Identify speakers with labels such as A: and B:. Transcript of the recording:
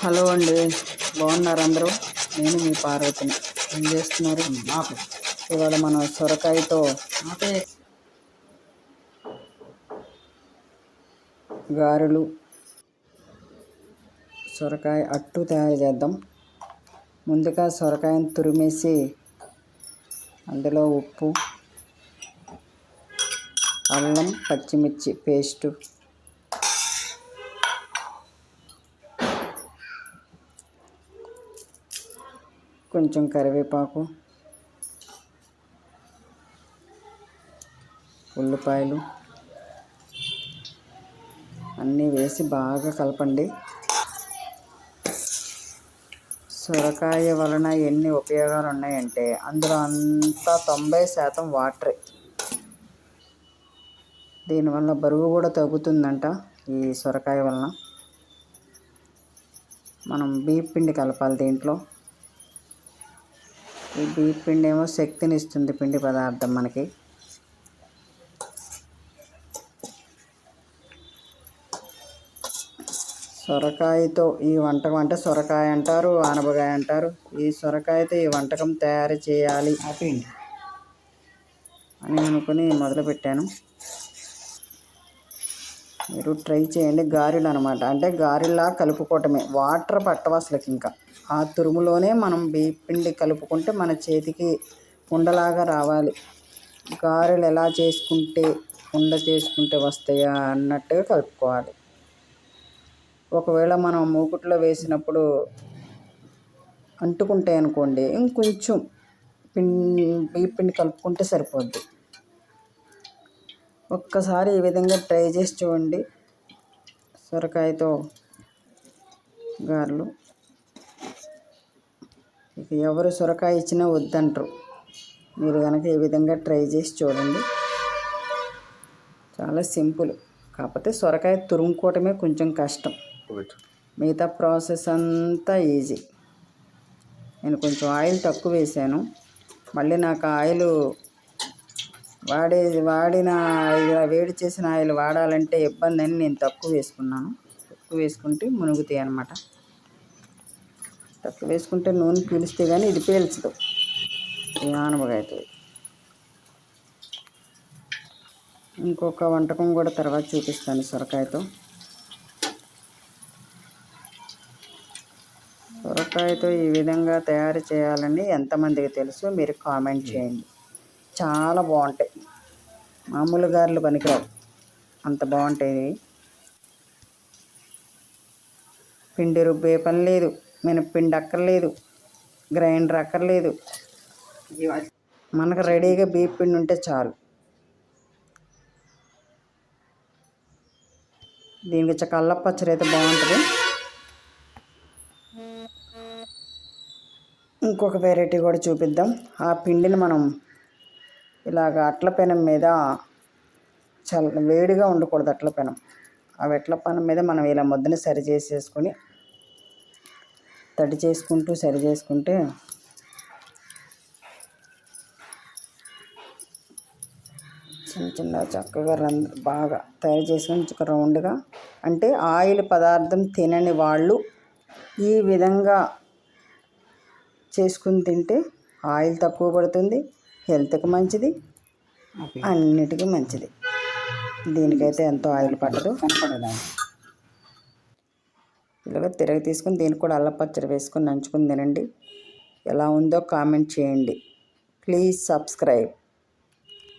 A: Hello అండి. బాగున్నారు అందరూ? నేను మీ పార్వతిని. ఏం చేస్తున్నారు?
B: నాకు
A: ఇవాళ మన సొరకాయతో
B: నాకే
A: గారెలు సొరకాయ అట్టు తయారు చేద్దాం. ముందుగా సొరకాయను తురిమేసి అందులో ఉప్పు అల్లం పచ్చిమిర్చి పేస్టు కొంచెం కరివేపాకు ఉల్లిపాయలు అన్నీ వేసి బాగా కలపండి. సొరకాయ వలన ఎన్ని ఉపయోగాలు ఉన్నాయంటే అందులో అంతా తొంభై శాతం వాటరే. దీనివల్ల బరువు కూడా తగ్గుతుందంట ఈ సొరకాయ వలన. మనం బియ్య పిండి కలపాలి దీంట్లో. ఈ బియ్య పిండి ఏమో శక్తిని ఇస్తుంది పిండి పదార్థం మనకి. సొరకాయతో ఈ వంటకం అంటే సొరకాయ అంటారు ఆనపకాయ అంటారు. ఈ సొరకాయతో ఈ వంటకం తయారు చేయాలి. అని అనుకుని మొదలుపెట్టాను. మీరు ట్రై చేయండి. గారెలు అనమాట అంటే గారెలా కలుపుకోవటమే. వాటర్ పట్టవు అసలుకి ఇంకా. ఆ తురుములోనే మనం బియ్యపిండి కలుపుకుంటే మన చేతికి ఉండలాగా రావాలి. గారెలు ఎలా చేసుకుంటే ఉండ చేసుకుంటే వస్తాయా అన్నట్టుగా కలుపుకోవాలి. ఒకవేళ మనం మూకుట్లో వేసినప్పుడు అంటుకుంటాయి అనుకోండి ఇంకొంచెం పిండి బియ్యపిండి కలుపుకుంటే సరిపోద్ది. ఒక్కసారి ఈ విధంగా ట్రై చేసి చూడండి. సొరకాయతో గారెలు. ఇక ఎవరు సొరకాయ ఇచ్చినా వద్దంటారు. మీరు కనుక ఈ విధంగా ట్రై చేసి చూడండి. చాలా సింపుల్. కాకపోతే సొరకాయ తురుముకోవటమే కొంచెం కష్టం. మిగతా ప్రాసెస్ అంతా ఈజీ. నేను కొంచెం ఆయిల్ తక్కువ వేసాను. మళ్ళీ నాకు ఆయిల్ వాడే వాడిన ఇలా వేడి చేసిన ఆయిల్ వాడాలంటే ఇబ్బంది అని నేను తక్కువ వేసుకున్నాను. తక్కువ వేసుకుంటే మునుగుతాయి అనమాట తక్కువ వేసుకుంటే నూనె పీలిస్తే కానీ ఇది పీల్చదు. ఈ ఇంకొక వంటకం కూడా తర్వాత చూపిస్తాను సొరకాయతో. సొరకాయతో ఈ విధంగా తయారు చేయాలని ఎంతమందికి తెలుసు మీరు కామెంట్ చేయండి. చాలా బాగుంటాయి. మామూలు గారెలు పనికిరావు. అంత బాగుంటాయి పిండి రుబ్బే పని లేదు. మినప్పిండి అక్కర్లేదు. గ్రైండర్ అక్కర్లేదు. మనకు రెడీగా బియ్య పిండి ఉంటే చాలు. దీనికి వచ్చే కల్ల పచ్చడి అయితే బాగుంటుంది. ఇంకొక వెరైటీ కూడా చూపిద్దాం. ఆ పిండిని మనం ఇలాగ అట్ల పెనం మీద చల్ల వేడిగా ఉండకూడదు అట్ల పెనం. ఆ వెట్ల పెనం మీద మనం ఇలా ముద్దని సరి చేసేసుకొని తడి చేసుకుంటూ సరి చేసుకుంటే చిన్న చిన్న చక్కగా రంద బాగా తయారు చేసుకొని ఒక రౌండ్గా అంటే ఆయిల్ పదార్థం తినని వాళ్ళు ఈ విధంగా చేసుకుని తింటే ఆయిల్ తక్కువ పడుతుంది. హెల్త్కి మంచిది అన్నిటికీ మంచిది. దీనికైతే ఎంతో ఆయిల్ పట్టదు. ఇలాగ తిరగ తీసుకుని దీనికి కూడా అల్లం పచ్చడి వేసుకొని నంచుకుని తినండి. ఎలా ఉందో కామెంట్ చేయండి. Please subscribe.